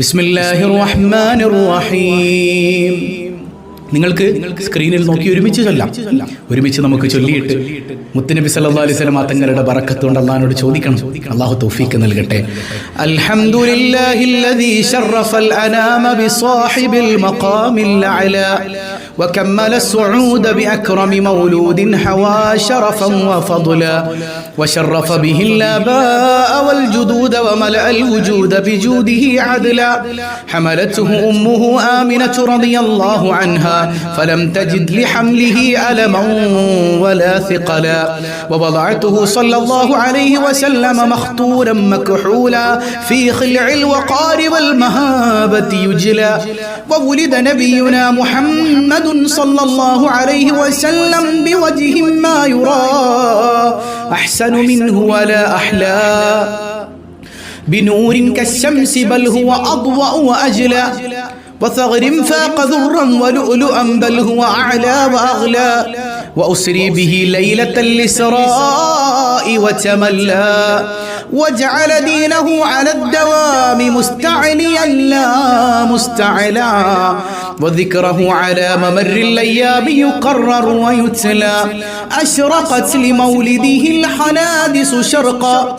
ബിസ്മില്ലാഹിർ റഹ്മാനിർ റഹീം നിങ്ങൾക്ക് സ്ക്രീനിൽ നോക്കി ഒരുമിച്ച് ചൊല്ലാം. ഒരുമിച്ച് നമുക്ക് ചൊല്ലിയിട്ട് മുത്തനബി സല്ലല്ലാഹു അലൈഹി വസല്ലം തങ്ങളുടെ ബറക്കത്ത് കൊണ്ട് അള്ളാഹിനോട് ചോദിക്കണം. അള്ളാഹു തൗഫീക്ക് നൽകട്ടെ. അൽഹംദുലില്ലാഹില്ലദീ ശറഫൽ അനാമ ബിസാഹിബിൽ മഖാമിൽ അലാ وكمل الصعود بأكرم مولود حوى شرفا وفضلا وشرف به الآباء والجدود وملأ الوجود بجوده عدلا حملته أمه آمنة رضي الله عنها فلم تجد لحمله ألما ولا ثقلا ووضعته صلى الله عليه وسلم مختورا مكحولا في خلع الوقار والمهابة يجلى وولد نبينا محمد صلى الله عليه وسلم بوجه ما يرى. أحسن منه ولا أحلى. بنور كالشمس بل هو أضوأ وأجلى. وثغر فاق ذرا ولؤلؤا بل هو أعلى وأغلى. وأسري به ليلة الإسراء وتملى. وجعل دينه على الدوام مستعليا لا مستعلا. وذكره على ممر الأيام يقرر ويتلى. أشرقت لمولده الحنادس شرقا.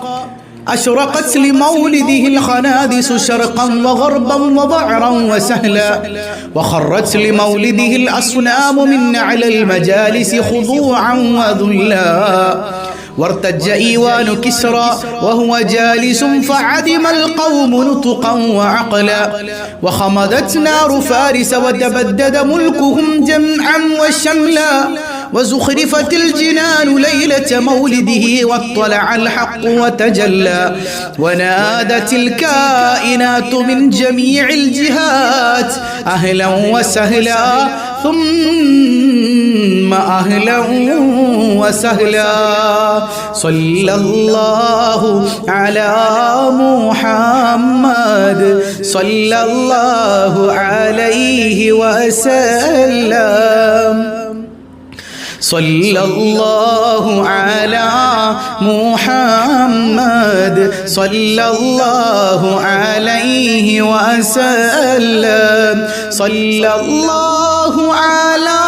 أشرقت لمولده الخنادس شرقا وغربا وضعرا وسهلا. وخرت لمولده الأصنام من أعلى المجالس خضوعا وذلا. وارتج إيوان كسرى وهو جالس فعدم القوم نطقا وعقلا. وخمدت نار فارس وتبدد ملكهم جمعا وشملا. وزخرفت الجنان ليلة مولده واطلع الحق وتجلى. ونادت الكائنات من جميع الجهات أهلا وسهلا. ثم أهلا وسهلا. صلى الله على محمد. صلى الله عليه وسلم. صلى الله على محمد. صلى الله عليه وسلم. صلى الله അല്ലാഹു അലാ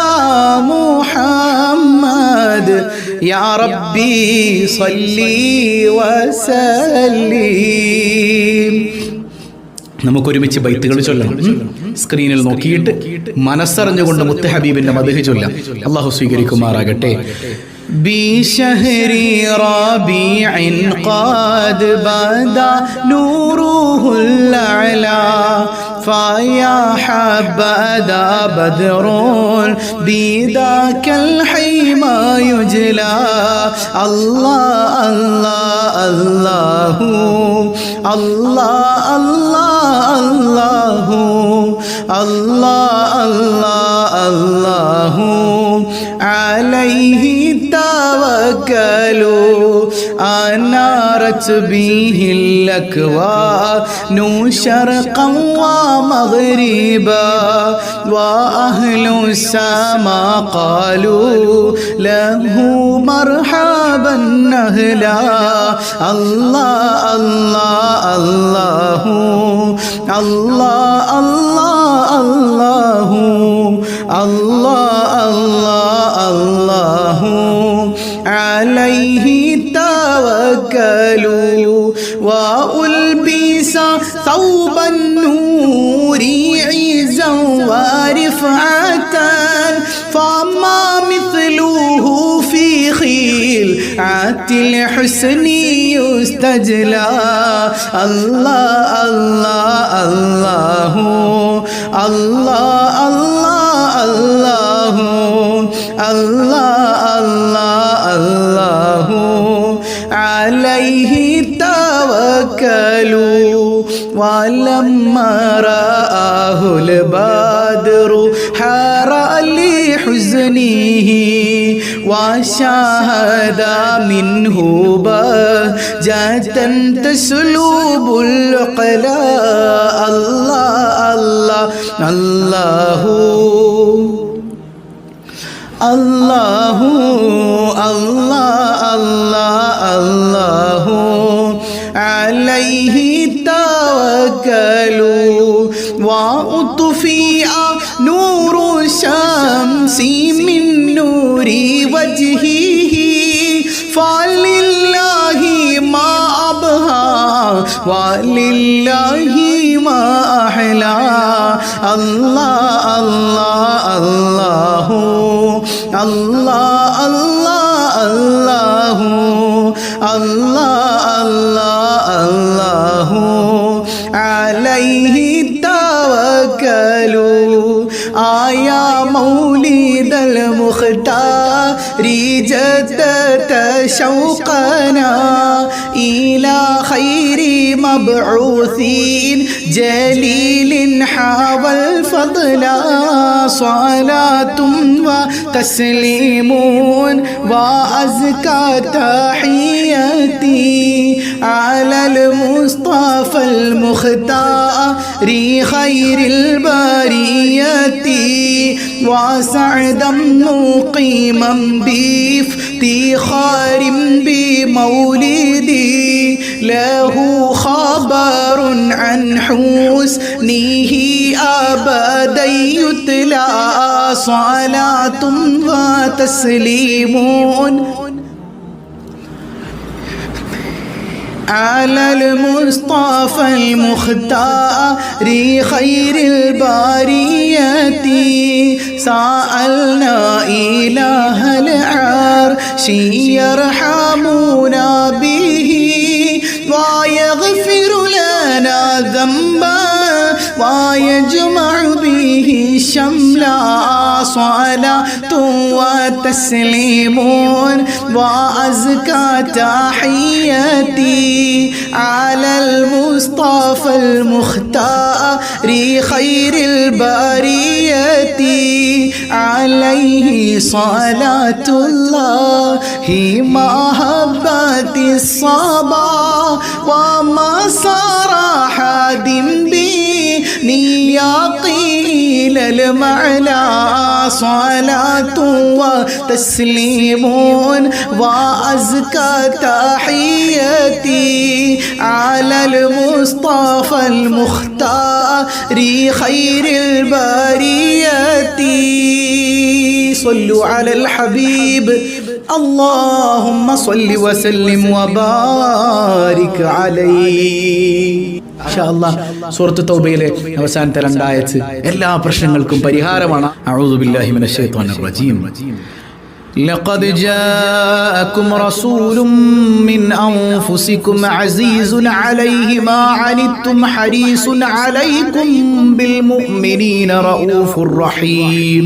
മുഹമ്മദ്. യാ റബ്ബി സല്ലി വസല്ലീം. നമുക്കൊരുമിച്ച് ബൈത്തുകൾ ചൊല്ലാം സ്ക്രീനിൽ നോക്കിയിട്ട് മനസ്സറിഞ്ഞുകൊണ്ട് മുത്തഹബീബിന്റെ മധുഹ ചൊല്ലാം. അള്ളാഹു സ്വീകരിക്കുമാറാകട്ടെ. بشهر ربيع قد بدا نوره فيا حبذا بدر بذاك الحيما يجلى. الله الله الله الله الله الله الله الله عليه توكلوا أنارت به الأكوان شرقا ومغربا وأهل السماء قالوا له مرحبا أهلا الله الله الله الله الله الله الله الحسن يستجلى. الله الله الله الله الله الله الله الله الله. عليه توكلوا ولما رآه البدر. حار لحزنه. وشاهد منه بهجة تسلب العقلاء الله الله الله. الله الله الله عليه توكلوا الشمس من نور وجهه. فلله ما أبهى ولله ما أحلى. الله الله الله الله مولد المختار جدت شوقنا إلى خير مبعوثين جليل حاوى الفضل صلاة وتسليم وأزكى تحياتي على المصطفى المختار خير البرية وسعدا مقيما بافتخار بمولدي. له خبر عن حسنه أبدا يتلى صلاة وتسليم. على المصطفى المختار خير البرية. سألنا إله العرش يرحمنا به ويغفر لنا ذنبا ويجمع به شملا صلاة وتسليم وأزكى تحياتي على المصطفى المختار خير البرية عليه صلاة الله محبة الصبا وما صار حد بي نياقي المعنى صلاة وتسليم وأزكى تحياتي على المصطفى المختار خير البرية. صلوا على الحبيب اللهم صل وسلم وبارك عليه സൂറത്ത് തൗബയിലെ അവസാനത്തെ രണ്ടായത്ത് എല്ലാ പ്രശ്നങ്ങൾക്കും പരിഹാരമാണ് അഊദുബില്ലാഹി മിനശ് ശൈത്വാനിർ റജീം لقد جاءكم رسول من أنفسكم عزيز عليه ما عنتم حريص عليكم بالمؤمنين رؤوف رحيم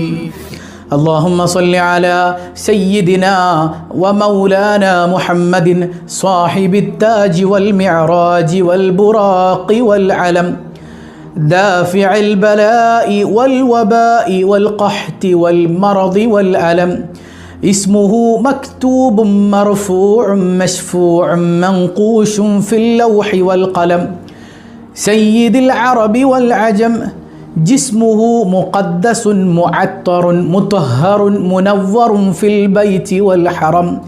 اللهم صل على سيدنا ومولانا محمد صاحب التاج والمعراج والبراق والعلم دافع البلاء والوباء والقحط والمرض والألم. اسمه مكتوب مرفوع مشفوع منقوش في اللوح والقلم. سيد العرب والعجم جسمه مقدس معطر مطهر منور في البيت والحرم.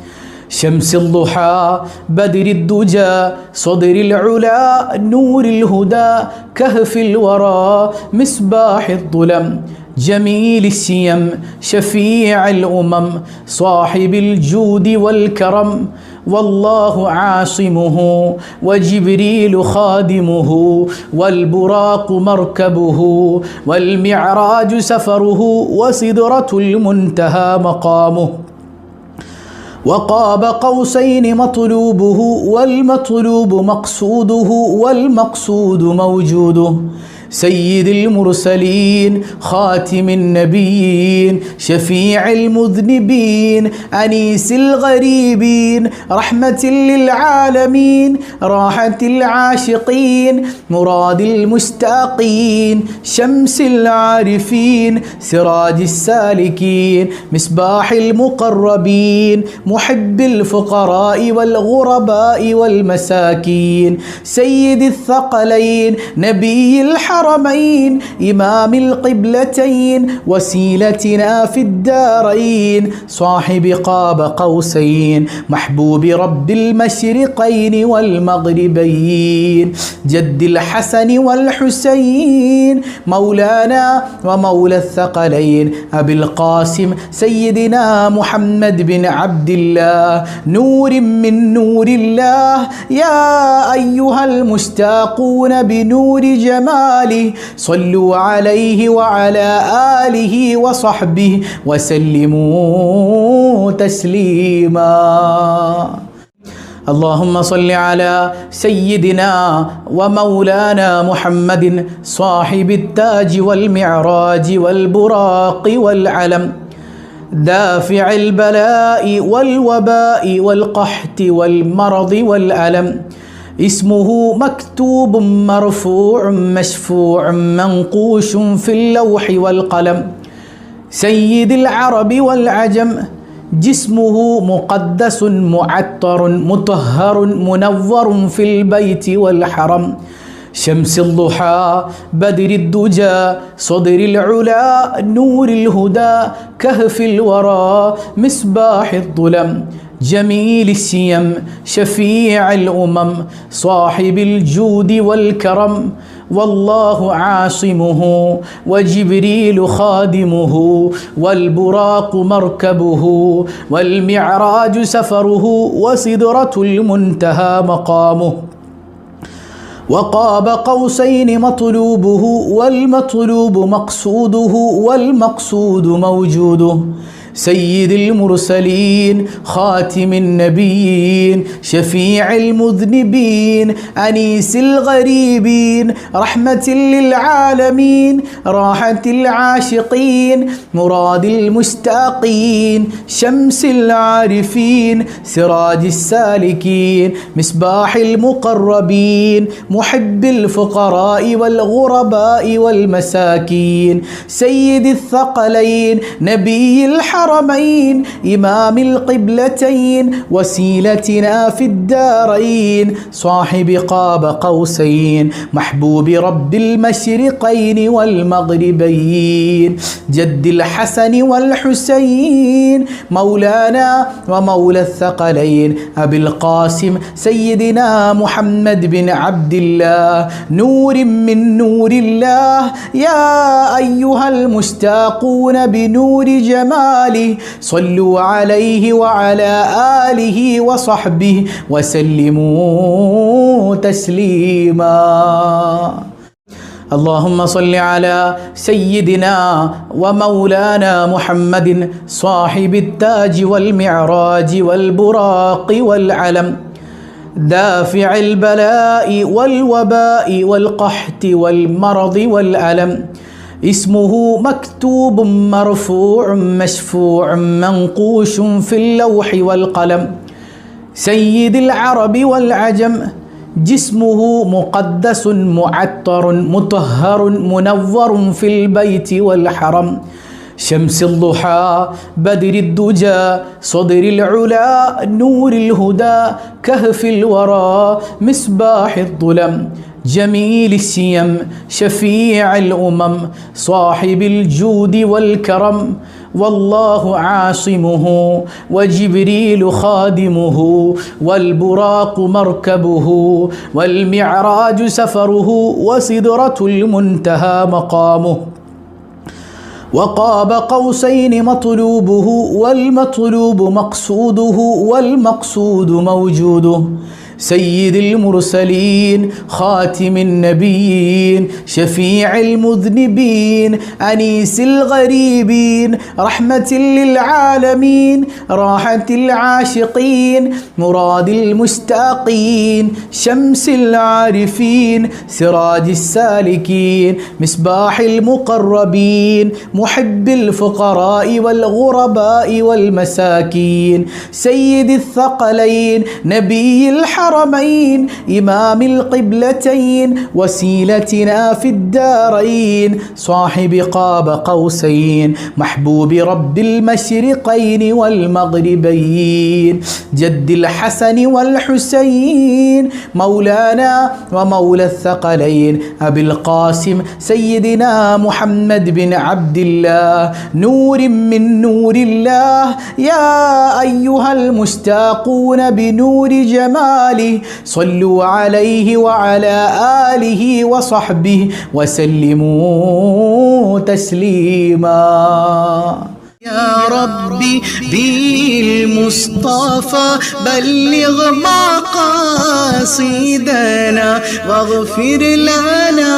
شمس الضحى بدر الدجى صدر العلا نور الهدى كهف الورى مصباح الظلم. جميل السيم شفيع الأمم صاحب الجود والكرم. والله عاصمه وجبريل خادمه والبراق مركبه والمعراج سفره وسدرة المنتهى مقامه. وقاب قوسين مطلوبه والمطلوب مقصوده والمقصود موجوده. سيد المرسلين خاتم النبيين شفيع المذنبين أنيس الغريبين رحمة للعالمين راحة العاشقين مراد المستاقين شمس العارفين سراج السالكين مصباح المقربين محب الفقراء والغرباء والمساكين سيد الثقلين نبي الحرمين إمام القبلتين وسيلتنا في الدارين. صاحب قاب قوسين محبوب رب المشرقين والمغربين. جد الحسن والحسين مولانا ومولى الثقلين. أبي القاسم سيدنا محمد بن عبد الله. نور من نور الله. يا أيها المشتاقون بنور جماله صلوا عليه وعلى آله وصحبه وسلموا تسليما. اللهم صل على سيدنا ومولانا محمد صاحب التاج والمعراج والبراق والعلم دافع البلاء والوباء والقحط والمرض والألم اسمه مكتوب مرفوع مشفوع منقوش في اللوح والقلم. سيد العرب والعجم جسمه مقدس معطر مطهر منور في البيت والحرم. شمس الضحى بدر الدجى صدر العلا نور الهدى كهف الورى مصباح الظلم. جميل السيم شفيع الأمم صاحب الجود والكرم. والله عاصمه وجبريل خادمه والبراق مركبه والمعراج سفره وسدرة المنتهى مقامه. وقاب قوسين مطلوبه والمطلوب مقصوده والمقصود موجوده. سيد المرسلين خاتم النبيين شفيع المذنبين أنيس الغريبين رحمة للعالمين راحة العاشقين مراد المشتاقين شمس العارفين سراج السالكين مصباح المقربين محب الفقراء والغرباء والمساكين سيد الثقلين نبي الحرمين إمام القبلتين وسيلتنا في الدارين صاحب قاب قوسين محبوب رب المشرقين والمغربين جد الحسن والحسين مولانا ومولى الثقلين أبي القاسم سيدنا محمد بن عبد الله نور من نور الله يا أيها المشتاقون بنور جماله صلوا عليه وعلى آله وصحبه وسلموا تسليما. اللهم صل على سيدنا ومولانا محمد صاحب التاج والمعراج والبراق والعلم دافع البلاء والوباء والقحط والمرض والألم اسمه مكتوب مرفوع مشفوع منقوش في اللوح والقلم. سيد العرب والعجم جسمه مقدس معطر مطهر منور في البيت والحرم. شمس الضحى بدر الدجى صدر العلا نور الهدى كهف الورى مصباح الظلم. جميل السيم شفيع الأمم صاحب الجود والكرم. والله عاصمه وجبريل خادمه والبراق مركبه والمعراج سفره وسدرة المنتهى مقامه. وقاب قوسين مطلوبه والمطلوب مقصوده والمقصود موجوده. سيد المرسلين خاتم النبيين شفيع المذنبين أنيس الغريبين رحمة للعالمين راحة العاشقين مراد المشتاقين شمس العارفين سراج السالكين مصباح المقربين محب الفقراء والغرباء والمساكين سيد الثقلين نبي الحرمين إمام القبلتين وسيلتنا في الدارين. صاحب قاب قوسين محبوب رب المشرقين والمغربين. جد الحسن والحسين مولانا ومولى الثقلين. أبي القاسم سيدنا محمد بن عبد الله. نور من نور الله. يا أيها المشتاقون بنور جماله صلوا عليه وعلى آله وصحبه وسلموا تسليما. يا ربي بالمصطفى بلغ مقاصدنا واغفر لنا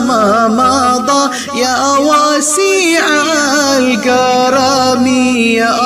ما مضى. يا واسع الكرم يا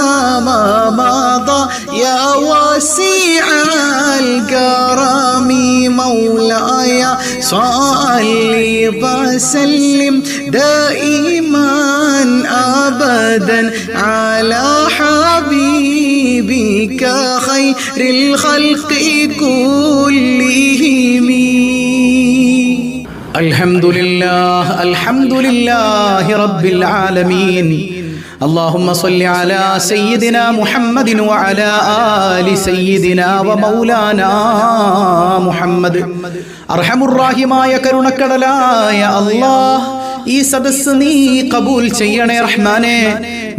ما مضى يا واسع الكرم مولاي. صل وسلم دائما ابدا على حبيبك خير الخلق كلهم. الحمد لله الحمد لله رب العالمين. اللهم صل على سيدنا محمد وعلى آل سيدنا ومولانا محمد അർഹമുറാഹിമായ കരുണക്കടലായ അല്ലാഹ് ഈ സദസ് നീ കബൂൽ ചെയ്യണേ റഹ്മാനെ.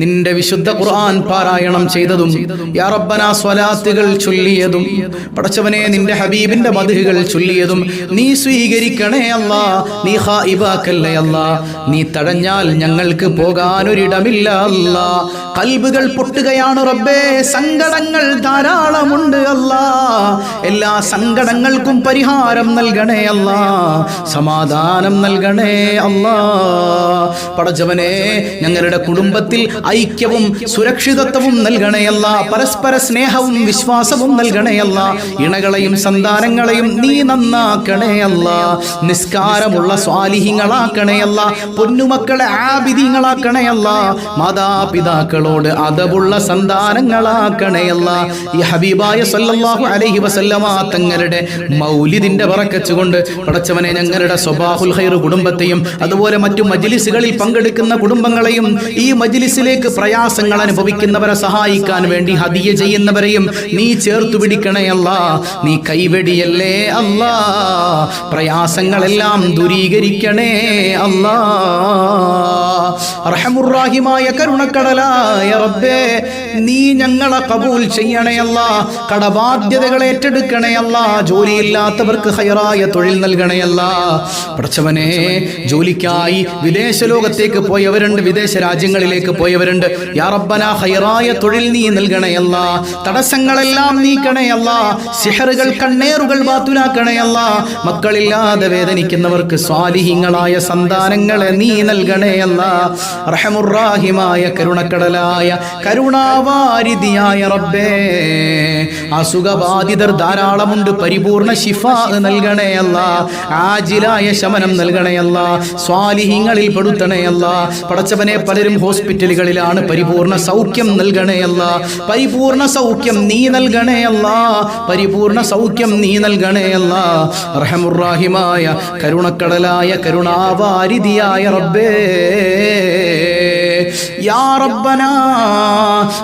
നിന്റെ വിശുദ്ധ ഖുർആൻ പാരായണം ചെയ്തതും യാ റബ്ബന സ്വലാത്തുകൾ ചൊല്ലിയതും പടച്ചവനെ നിന്റെ ഹബീബിന്റെ മധുകൾ ചൊല്ലിയതും നീ സ്വീകരിക്കണേ അല്ല നീ ഹായിബാക്കല്ലേ അല്ല നീ തടഞ്ഞാൽ ഞങ്ങൾക്ക് പോകാൻ പോകാനൊരിടമില്ല അല്ല. കൽബുകൾ പൊട്ടുകയാണ് റബ്ബേ സങ്കടങ്ങൾ ധാരാളമുണ്ട് അല്ല. എല്ലാ സങ്കടങ്ങൾക്കും പരിഹാരം നൽകണേ അല്ല. സമാധാനം നൽകണേ അല്ല. പടച്ചവനെ ഞങ്ങളുടെ കുടുംബത്തിൽ ഐക്യവും സുരക്ഷിതത്വവും നൽകണയല്ല പരസ്പര സ്നേഹവും വിശ്വാസവും നൽകണയല്ല ഇണകളെയും സന്താനങ്ങളെയും നീ നന്നാക്കണയല്ല നിസ്കാരമുള്ള സ്വാലിഹിങ്ങളാക്കണയല്ല പൊന്നുമക്കളെ ആബിദിങ്ങളാക്കണയല്ല മാതാപിതാക്കളോട് അതവുള്ള സന്താനങ്ങളാക്കണയല്ല ഈ ഹബീബായ സല്ലല്ലാഹു അലൈഹി വസല്ലമ തങ്ങളുടെ മൗലിദിന്റെ പറക്കച്ചുകൊണ്ട് പടച്ചവനെ ഞങ്ങളുടെ സ്വബാഹുൽ ഖൈർ കുടുംബത്തെയും അതുപോലെ മറ്റു മജ്ലിസുകളിൽ പങ്കെടുക്കുന്ന കുടുംബങ്ങളെയും ഈ മജ്ലിസിലേക്ക് പ്രയാസങ്ങൾ അനുഭവിക്കുന്നവരെ സഹായിക്കാൻ വേണ്ടി ഹദിയ ചെയ്യുന്നവരെയും നീ ചേർത്തു പിടിക്കണേ നീ കൈവെടിയല്ലേ അല്ല. പ്രയാസങ്ങളെല്ലാം ദൂരീകരിക്കണേ അല്ലാ. റഹമുറാഹിമായ കരുണക്കടലായ റബ്ബേ നീ ഞങ്ങളെ കബൂൽ ചെയ്യണേ അല്ല. കടബാധ്യതകൾ ഏറ്റെടുക്കണയല്ല ജോലിയില്ലാത്തവർക്ക് ഹയറായ തൊഴിൽ നൽകണയല്ല പഠിച്ചവനെ ജോലിക്കായി വിദേശ ലോകത്തേക്ക് പോയവരുണ്ട് വിദേശ രാജ്യങ്ങളിലേക്ക് പോയവരുണ്ട്. യാ ഹയറായ തൊഴിൽ നീ നൽകണയല്ല തടസ്സങ്ങളെല്ലാം നീക്കണയല്ല സിഹറുകൾ കണ്ണേറുകൾ ബാത്തുലാക്കണയല്ല മക്കളില്ലാതെ വേദനിക്കുന്നവർക്ക് സ്വാലിഹിങ്ങളായ സന്താനങ്ങളെ നീ നൽകണയല്ല റഹമുറാഹിമായ കരുണക്കടലായ കരുണാവാരിതിയായ റബ്ബേ. അസുഖബാധിതർ ധാരാളമുണ്ട്. പരിപൂർണ ശിഫ നൽകണേയല്ല ആജിലായ ശമനം നൽകണേയല്ല സ്വാലിഹിങ്ങളിൽ പെടുത്തണേയല്ല പടച്ചവനെ പലരും ഹോസ്പിറ്റലുകളിലാണ് പരിപൂർണ സൗഖ്യം നൽകണേയല്ല പരിപൂർണ സൗഖ്യം നീ നൽകണേയല്ല പരിപൂർണ സൗഖ്യം നീ നൽകണേയല്ല റഹമുറാഹിമായ കരുണക്കടലായ കരുണാവാരിതിയായ റബ്ബേ. യാ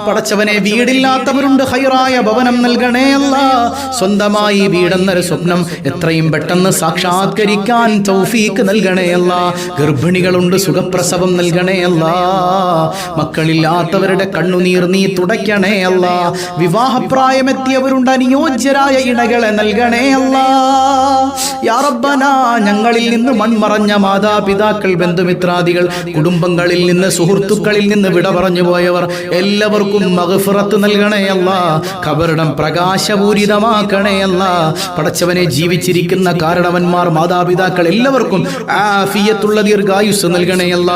പടച്ചവനെ വീടില്ലാത്തവരുണ്ട് ഹൈറായ ഭവനം നൽകണേ അല്ല. സ്വന്തമായി വീടെന്നൊരു സ്വപ്നം എത്രയും പെട്ടെന്ന് സാക്ഷാത്കരിക്കാൻ തൗഫീക്ക് നൽകണേ അല്ല. ഗർഭിണികളുണ്ട് സുഖപ്രസവം നൽകണേ അല്ല. മക്കളില്ലാത്തവരുടെ കണ്ണുനീർ നീ തുടയ്ക്കണേ അല്ല. വിവാഹപ്രായമെത്തിയവരുണ്ട് അനുയോജ്യരായ ഇണകളെ നൽകണേ അല്ല. ഞങ്ങളിൽ നിന്ന് മൺമറഞ്ഞ മാതാപിതാക്കൾ ബന്ധുമിത്രാദികൾ കുടുംബങ്ങളിൽ നിന്ന് സുഹൃത്തുക്കളിൽ നിന്ന് വിട പറഞ്ഞു പോയവർ എല്ലാവർക്കും മഹഫുറത്ത് നൽകണേയല്ല ഖബറിടം പ്രകാശപൂരിതമാക്കണേയല്ല പടച്ചവനെ ജീവിച്ചിരിക്കുന്ന കാരണവന്മാർ മാതാപിതാക്കൾ എല്ലാവർക്കും ആഫിയത്തുള്ള ദീർഘായുസ് നൽകണേയല്ല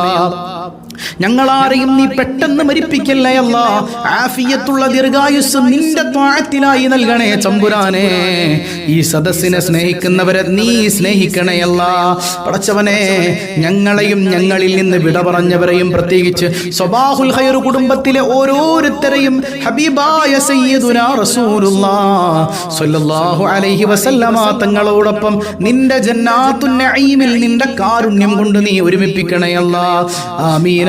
ഞങ്ങളാരെയും നീ പെട്ടെന്ന് മരിപ്പിക്കല്ലേ അല്ല? ആഫിയത്തുള്ള ദീർഘായുസ് നിന്റെ ത്വാഴത്തിലായി നൽകണേ ചമ്പുരാനെ ഈ സദസ്സിനെ സ്നേഹിക്കുന്നവരെ നീ സ്നേഹിക്കണേ അല്ല. പടച്ചവനെ ഞങ്ങളെയും ഞങ്ങളിൽ നിന്ന് വിട പറഞ്ഞവരെയും പ്രത്യേകിച്ച് സ്വബാഹുൽ ഹൈർ കുടുംബത്തിലെ ഓരോരുത്തരെയും ഹബീബായ സയ്യിദുനാ റസൂലുള്ളാ. അലൈഹി വസല്ലമ തങ്ങളോടൊപ്പം നിന്റെ ജന്നാത്തുൻ നഈമിൽ നിന്റെ കാരുണ്യം കൊണ്ട് നീ ഒരുമിപ്പിക്കണേ അല്ലാ. ആമീൻ.